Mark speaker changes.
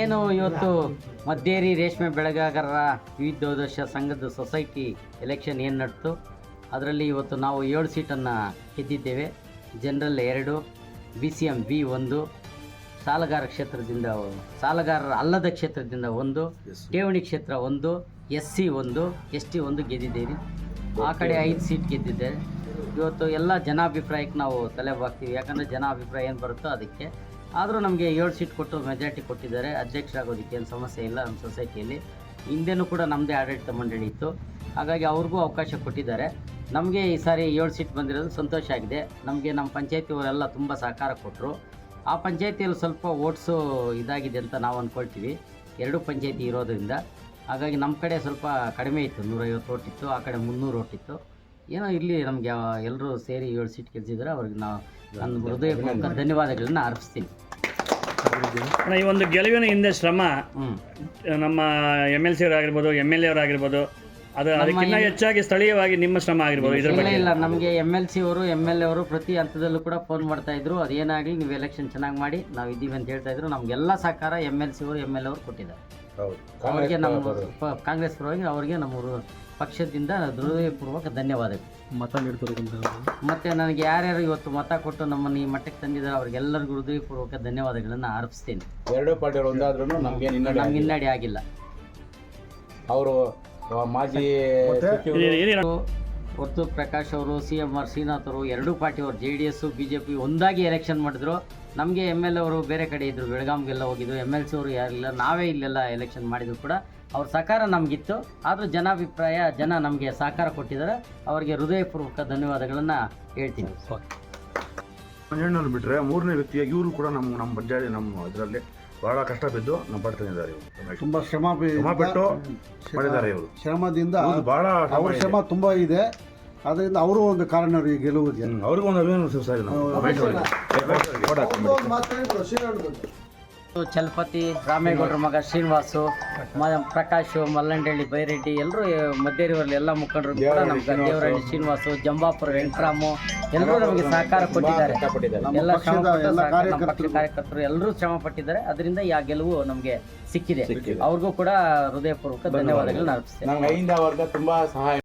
Speaker 1: ಏನು ಇವತ್ತು ಮದ್ದೇರಿ ರೇಷ್ಮೆ ಬೆಳೆಗಾರರ ವಿವಿಧೋದಶ ಸಂಘದ ಸೊಸೈಟಿ ಎಲೆಕ್ಷನ್ ಏನು ನಡೆತು? ಅದರಲ್ಲಿ ಇವತ್ತು ನಾವು ಏಳು ಸೀಟನ್ನು ಗೆದ್ದಿದ್ದೇವೆ. ಜನರಲ್ ಎರಡು ಬಿ ಸಿ ಎಂ ಬಿ ಒಂದು ಸಾಲಗಾರ ಕ್ಷೇತ್ರದಿಂದ ಸಾಲಗಾರರ ಅಲ್ಲದ ಕ್ಷೇತ್ರದಿಂದ ಒಂದು ಠೇವಣಿ ಕ್ಷೇತ್ರ ಒಂದು ಎಸ್ ಸಿ ಒಂದು ಎಸ್ ಟಿ ಒಂದು ಗೆದ್ದಿದ್ದೀರಿ. ಆ ಕಡೆ ಐದು ಸೀಟ್ ಗೆದ್ದಿದ್ದೇವೆ ಇವತ್ತು ಎಲ್ಲ ಜನಾಭಿಪ್ರಾಯಕ್ಕೆ ನಾವು ತಲೆ ಬಾಗ್ತೀವಿ. ಯಾಕಂದರೆ ಜನ ಅಭಿಪ್ರಾಯ ಏನು ಬರುತ್ತೋ ಅದಕ್ಕೆ. ಆದರೂ ನಮಗೆ ಏಳು ಸೀಟ್ ಕೊಟ್ಟು ಮೆಜಾರಿಟಿ ಕೊಟ್ಟಿದ್ದಾರೆ. ಅಧ್ಯಕ್ಷರಾಗೋದಕ್ಕೆ ಏನು ಸಮಸ್ಯೆ ಇಲ್ಲ ನಮ್ಮ ಸೊಸೈಟಿಯಲ್ಲಿ. ಹಿಂದೆನೂ ಕೂಡ ನಮ್ಮದೇ ಆಡಳಿತ ಮಂಡಳಿ ಇತ್ತು. ಹಾಗಾಗಿ ಅವ್ರಿಗೂ ಅವಕಾಶ ಕೊಟ್ಟಿದ್ದಾರೆ. ನಮಗೆ ಈ ಸಾರಿ ಏಳು ಸೀಟ್ ಬಂದಿರೋದು ಸಂತೋಷ ಆಗಿದೆ. ನಮಗೆ ನಮ್ಮ ಪಂಚಾಯತಿಯವರೆಲ್ಲ ತುಂಬ ಸಹಕಾರ ಕೊಟ್ಟರು. ಆ ಪಂಚಾಯತಿಯಲ್ಲಿ ಸ್ವಲ್ಪ ಓಟ್ಸು ಇದಾಗಿದೆ ಅಂತ ನಾವು ಅಂದ್ಕೊಳ್ತೀವಿ ಎರಡು ಪಂಚಾಯತಿ ಇರೋದರಿಂದ. ಹಾಗಾಗಿ ನಮ್ಮ ಕಡೆ ಸ್ವಲ್ಪ ಕಡಿಮೆ ಇತ್ತು. ನೂರೈವತ್ತು ಓಟ್ ಇತ್ತು ಆ ಕಡೆ ಮುನ್ನೂರು ಓಟ್ ಇತ್ತು ಏನೋ ಇಲ್ಲಿ ನಮಗೆ ಎಲ್ಲರೂ ಸೇರಿ ಏಳು ಸೀಟ್ ಗೆಲ್ಸಿದ್ರೆ ಅವ್ರಿಗೆ ನಾವು ನನ್ನ ಹೃದಯಪೂರ್ವಕ ಧನ್ಯವಾದಗಳನ್ನ ಅರ್ಪಿಸ್ತೀನಿ.
Speaker 2: ಅಣ್ಣ, ಈ ಒಂದು ಗೆಲುವಿನ ಹಿಂದೆ ಶ್ರಮ
Speaker 1: ಹ್ಞೂ
Speaker 2: ನಮ್ಮ ಎಂ ಎಲ್ ಸಿ ಅವರಾಗಿರ್ಬೋದು ಎಂ ಎಲ್ ಎ ಅವರಾಗಿರ್ಬೋದು ಅದು ಅದಕ್ಕಿಂತ ಹೆಚ್ಚಾಗಿ ಸ್ಥಳೀಯವಾಗಿ ನಿಮ್ಮ ಶ್ರಮ ಆಗಿರ್ಬೋದು ಇದ್ರ
Speaker 1: ಇಲ್ಲ
Speaker 2: ಬಗ್ಗೆ.
Speaker 1: ಇಲ್ಲ ನಮಗೆ ಎಂ ಎಲ್ ಸಿ ಅವರು ಎಂ ಎಲ್ ಎ ಅವರು ಪ್ರತಿ ಹಂತದಲ್ಲೂ ಕೂಡ ಫೋನ್ ಮಾಡ್ತಾ ಇದ್ರು ಅದೇನಾಗಲಿ ನೀವು ಎಲೆಕ್ಷನ್ ಚೆನ್ನಾಗಿ ಮಾಡಿ ನಾವು ಇದ್ದೀವಿ ಅಂತ ಹೇಳ್ತಾ ಇದ್ರು ನಮಗೆಲ್ಲ ಸಹಕಾರ ಎಂ ಎಲ್ ಸಿ ಅವರು ಎಂ ಎಲ್ ಎ ಅವರು ಕೊಟ್ಟಿದ್ದಾರೆ. ಅವರಿಗೆ ನಮ್ಮ ಪ- ಕಾಂಗ್ರೆಸ್ ಪರವಾಗಿ ಅವರಿಗೆ ನಮ್ಮ ಪಕ್ಷದಿಂದ ಹೃದಯಪೂರ್ವಕ ಧನ್ಯವಾದಗಳು.
Speaker 3: ಮತ ನೀಡ್ತಿರೋದಂತ
Speaker 1: ಮತ್ತೆ ನನಗೆ ಯಾರ್ಯಾರು ಇವತ್ತು ಮತ ಕೊಟ್ಟು ನಮ್ಮನ್ನು ಈ ಮಟ್ಟಕ್ಕೆ ತಂದಿದ್ದಾರೆ ಅವ್ರಿಗೆಲ್ಲರಿಗೂ ಹೃದಯಪೂರ್ವಕ ಧನ್ಯವಾದಗಳನ್ನು ಅರ್ಪಿಸ್ತೀನಿ
Speaker 4: ಎರಡು ಪಾರ್ಟಿಯವರು ಒಂದಾದ್ರೂ ನಮಗೆ ಹಿನ್ನಡೆ
Speaker 1: ನಮ್ಗೆ ಹಿನ್ನಡೆ ಆಗಿಲ್ಲ.
Speaker 4: ಅವರು ಮಾಜಿ ಸಚಿವರು
Speaker 1: ಹೊರತು ಪ್ರಕಾಶ್ ಅವರು, ಸಿ ಎಂ ಆರ್ ಶ್ರೀನಾಥ್ ಅವರು, ಎರಡೂ ಪಾರ್ಟಿಯವರು J D S B J P ಒಂದಾಗಿ ಎಲೆಕ್ಷನ್ ಮಾಡಿದ್ರು. ನಮಗೆ ಎಂ ಎಲ್ ಅವರು ಬೇರೆ ಕಡೆ ಇದ್ದರು ಬೆಳಗಾಂಗೆಲ್ಲ ಹೋಗಿದ್ರು. ಎಂ ಎಲ್ ಸಿ ಅವರು ಯಾರಿಲ್ಲ ನಾವೇ ಇಲ್ಲೆಲ್ಲ ಎಲೆಕ್ಷನ್ ಮಾಡಿದ್ರು ಕೂಡ. ಅವ್ರ ಸಹಕಾರ ನಮಗಿತ್ತು. ಆದರೂ ಜನಾಭಿಪ್ರಾಯ, ಜನ ನಮಗೆ ಸಹಕಾರ ಕೊಟ್ಟಿದ್ದಾರೆ. ಅವರಿಗೆ ಹೃದಯಪೂರ್ವಕ ಧನ್ಯವಾದಗಳನ್ನು ಹೇಳ್ತೀನಿ.
Speaker 5: ಮಂಜಣ್ಣವ್ರು ಬಿಟ್ಟರೆ ಮೂರನೇ ವ್ಯಕ್ತಿಯಾಗಿ ಇವರು ಕೂಡ ನಮ್ಮ ನಮ್ಮ ಬಜ್ಜಾಡಿ ನಮ್ಮ ಇದರಲ್ಲಿ ಬಹಳ ಕಷ್ಟ ಬಿದ್ದು ನಮ್ಮ ಪಡ್ತಿದ್ದಾರೆ ಇವರು.
Speaker 6: ತುಂಬಾ ಶ್ರಮ ಬಿ-
Speaker 5: ಶ್ರಮ ಪಟ್ಟು ಮಾಡಿದ್ದಾರೆ ಇವರು.
Speaker 6: ಶ್ರಮದಿಂದ
Speaker 5: ಹೌದು, ಬಹಳ ಶ್ರಮ
Speaker 6: ಅವ್ರ ಶ್ರಮ ತುಂಬಾ ಇದೆ. ಅದರಿಂದ ಅವರು ಒಂದು ಕಾರಣ ಈ ಗೆಲುವಿಗೆ.
Speaker 5: ಅವ್ರಿಗೂ ಒಂದು ಅಭಿನಂದನೆ ನಾವು. ಕೊಡಿ.
Speaker 1: ಚಲಪತಿ ರಾಮೇಗೌಡರ ಮಗ ಶ್ರೀನಿವಾಸು ಪ್ರಕಾಶ್ ಮಲ್ಲಂಡಳ್ಳಿ ಬೈರೆಡ್ಡಿ ಎಲ್ಲರೂ ಮಧ್ಯರಿವರಲ್ಲಿ ಎಲ್ಲ ಮುಖಂಡರು ಕೂಡ ನಮ್ಗೆ ದೇವರಹಳ್ಳಿ ಶ್ರೀನಿವಾಸು ಜಂಬಾಪುರ ವೆಂಕಟರಾಮು ಎಲ್ಲರೂ ನಮಗೆ ಸಹಕಾರ ಕೊಟ್ಟಿದ್ದಾರೆ. ಎಲ್ಲ ಶ್ರಮ ನಮ್ಮ
Speaker 6: ಕಾರ್ಯಕರ್ತರು.
Speaker 1: ಎಲ್ಲರೂ ಶ್ರಮ ಪಟ್ಟಿದ್ದಾರೆ. ಅದರಿಂದ ಈ ಗೆಲುವು ನಮಗೆ ಸಿಕ್ಕಿದೆ. ಅವ್ರಿಗೂ ಕೂಡ ಹೃದಯಪೂರ್ವಕ ಧನ್ಯವಾದಗಳನ್ನ ಅರ್ಪಿಸ್ತೇನೆ.
Speaker 4: ನಮ್ಮ ತುಂಬಾ ಸಹಾಯ